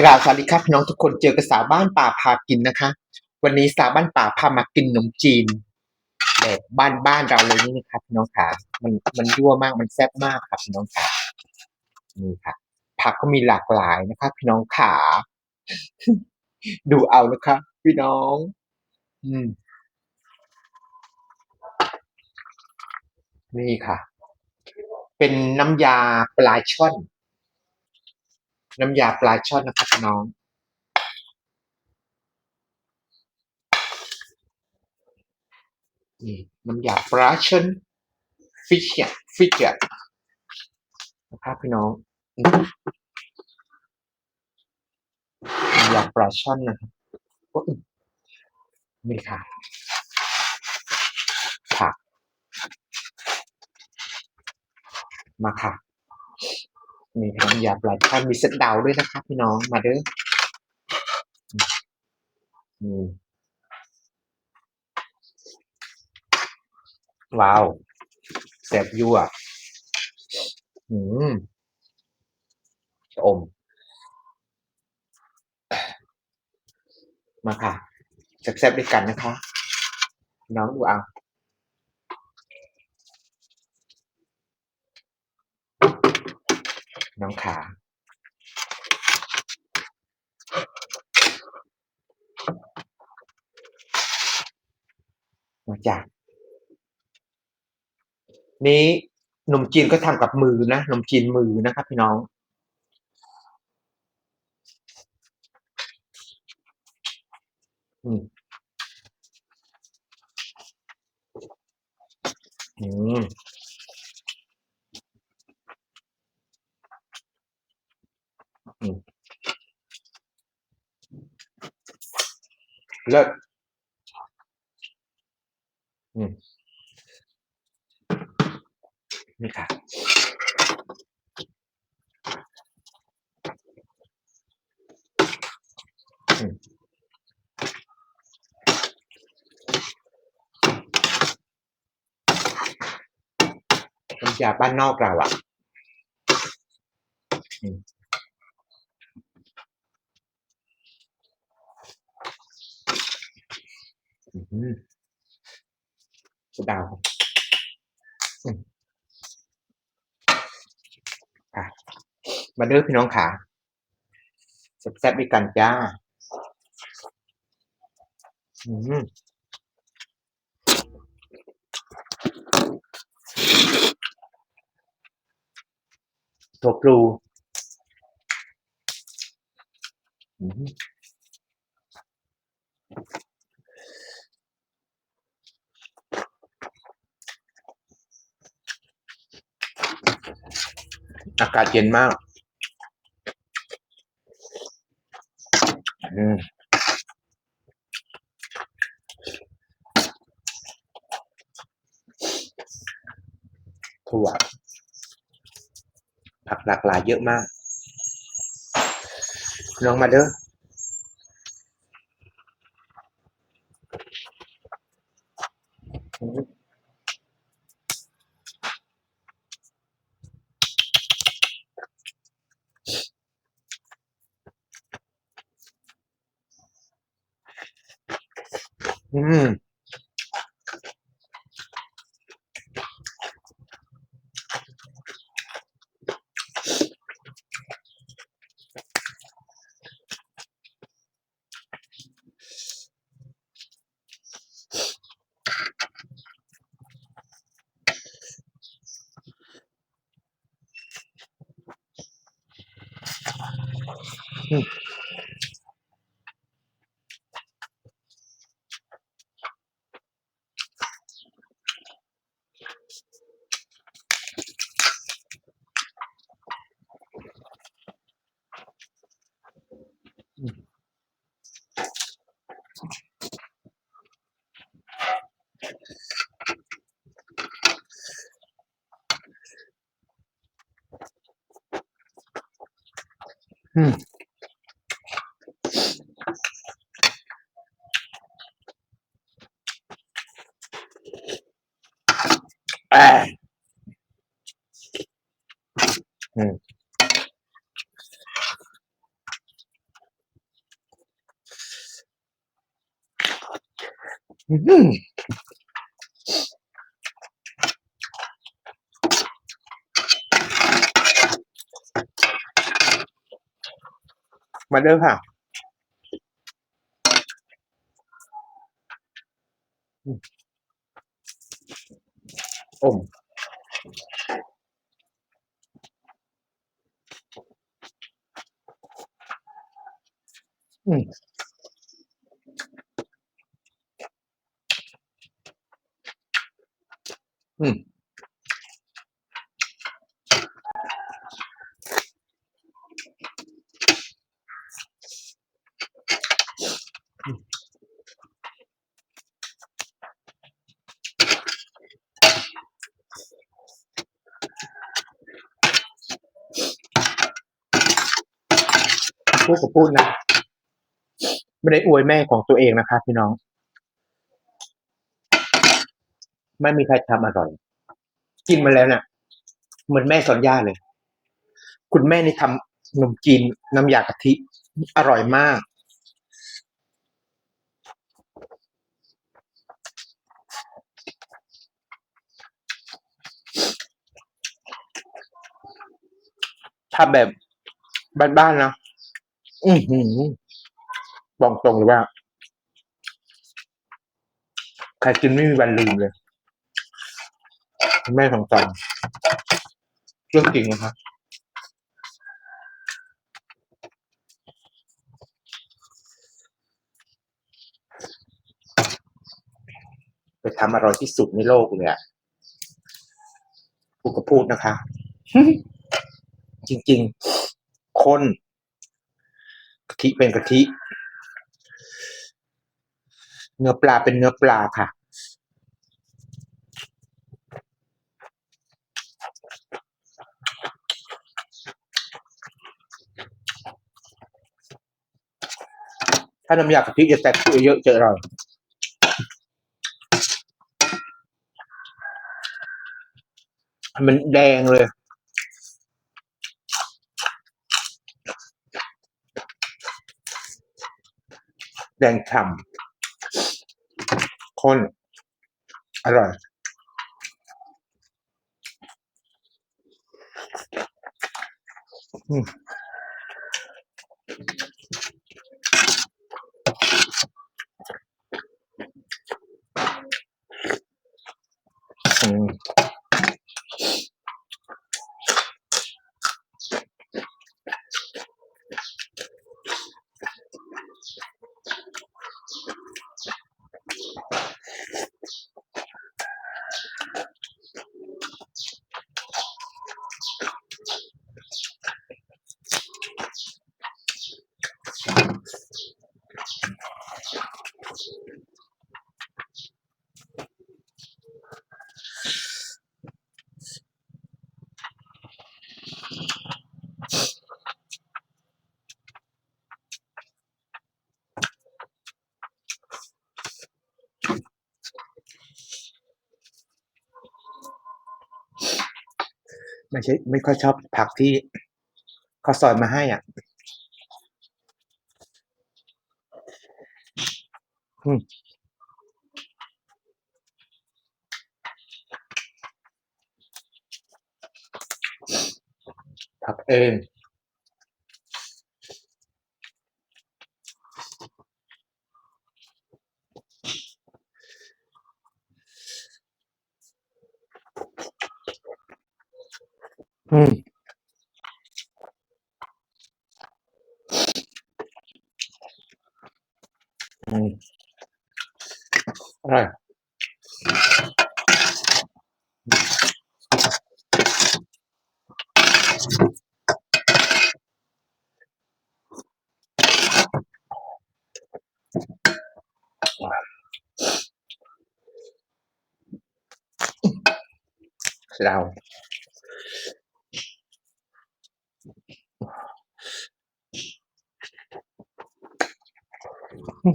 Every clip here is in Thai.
กราบสวัสดีครับพี่น้องทุกคนเจอกับสาวบ้านป่าพากินนะคะ วันนี้สาวบ้านป่าพามากินขนมจีนแบบบ้านบ้านเราเลยนี่นะครับพี่น้องขามันมันยั่วมากมันแซ่บมากครับพี่น้องขานี่ค่ะ ผักก็มีหลากหลายนะครับพี่น้องขา ดูเอานะคะพี่น้อง อืม นี่ค่ะ เป็นน้ำยาปลาช่อน น้ำยาปลาช่อนนะครับพี่น้องนี่น้ำยาปลาช่อนฟิชเนี่ยฟิชเนี่ยนะครับพี่น้องน้ำยาปลาช่อนนะครับโอ้ยนี่ค่ะผักมาค่ะ มีน้ำยาปลาช่อนมีเส้นดาวด้วยนะครับพี่น้องมาเด้อว้าวแซบยั่วอืมอม มาค่ะแซ่บๆด้วยกันนะคะ น้องดูเอา น้องขามาจากนี้ขนมจีนก็ทำกับมือนะขนมจีนมือนะครับพี่น้อง อืมอืม อืม เลิศอืมนี่ค่ะอืมน้ำยาบ้านนอกเราอะอื อื้อฮือสะเดาวอืมค่ะมาเด้อพี่น้องขาแซ่บๆด้วยกันจ้า อืมถั่วพลูอือฮึ อากาศเย็นมากถั่วผักหลากหลายเยอะมากลองมาเด้ออฮึอืม อืม à. mà đơn hả ừ. มอื้อหือมาเด้อค่ะ อม อืม อืม พูดกับพูดนะไม่ได้อวยแม่ของตัวเองนะคะพี่น้อง ไม่มีใครทำอร่อย กินมาแล้วเนี่ยเหมือนแม่สอนย่าเลย คุณแม่นี่ทำขนมจีนน้ำยากะทิ อร่อยมาก ถ้าแบบบ้านๆนะ อือหือบอกตรงเลยว่า ใครกินไม่มีวันลืมเลย แม่ของจอนเรื่องจริงนะครับไปทำอร่อยที่สุดในโลกเลยอะพูดก็พูดนะคะ จริง ๆ คน กะทิเป็นกะทิ เนื้อปลาเป็นเนื้อปลาค่ะ ถ้าน้ำยากะทิจะแตกเยอะเจออร่อยมันแดงเลย แดงฉ่ำข้น อร่อยอืมอืม ไม่ใช่ไม่ค่อยชอบผักที่เขาซอยมาให้อะอืมผักเอง อืมอืม น้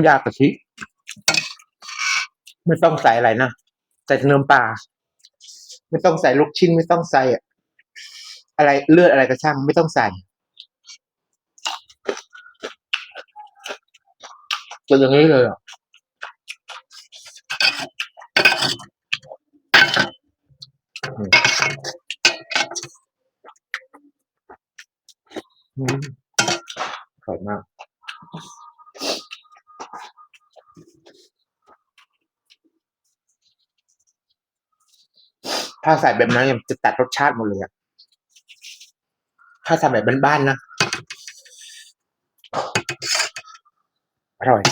ำยากะทิ ไม่ต้องใส่อะไรนะใส่แต่เนื้อปลาไม่ต้องใส่ลูกชิ้นไม่ต้องใส่อะไรเลือดอะไรก็ช่างไม่ต้องใส่เป็นอย่างนี้เลยเหรอะอืมอร่อยมาก ถ้าใส่แบบนั้นยังจะตัดรสชาติหมดเลยอะถ้าใส่แบบบ้านๆนะอร่อย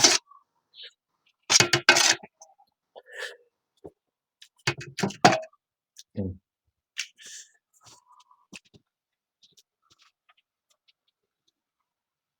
อืม